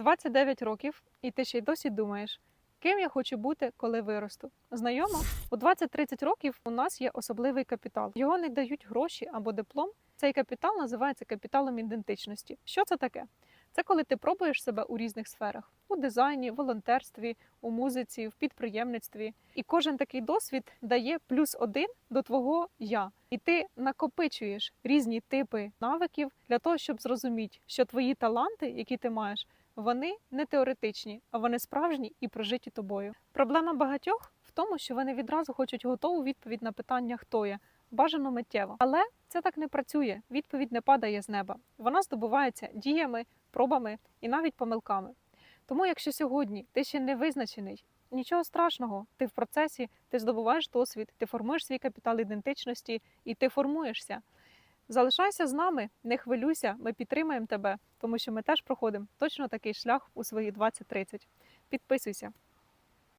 29 років, і ти ще й досі думаєш, ким я хочу бути, коли виросту. Знайомо, у 20-30 років у нас є особливий капітал. Його не дають гроші або диплом. Цей капітал називається капіталом ідентичності. Що це таке? Це коли ти пробуєш себе у різних сферах: у дизайні, волонтерстві, у музиці, в підприємництві. І кожен такий досвід дає плюс один до твого я. І ти накопичуєш різні типи навиків для того, щоб зрозуміти, що твої таланти, які ти маєш, вони не теоретичні, а вони справжні і прожиті тобою. Проблема багатьох в тому, що вони відразу хочуть готову відповідь на питання, хто я, бажано миттєво. Але це так не працює. Відповідь не падає з неба. Вона здобувається діями, пробами і навіть помилками. Тому, якщо сьогодні ти ще не визначений, нічого страшного, ти в процесі, ти здобуваєш досвід, ти формуєш свій капітал ідентичності і ти формуєшся. Залишайся з нами, не хвилюйся, ми підтримаємо тебе, тому що ми теж проходимо точно такий шлях у свої 20-30. Підписуйся.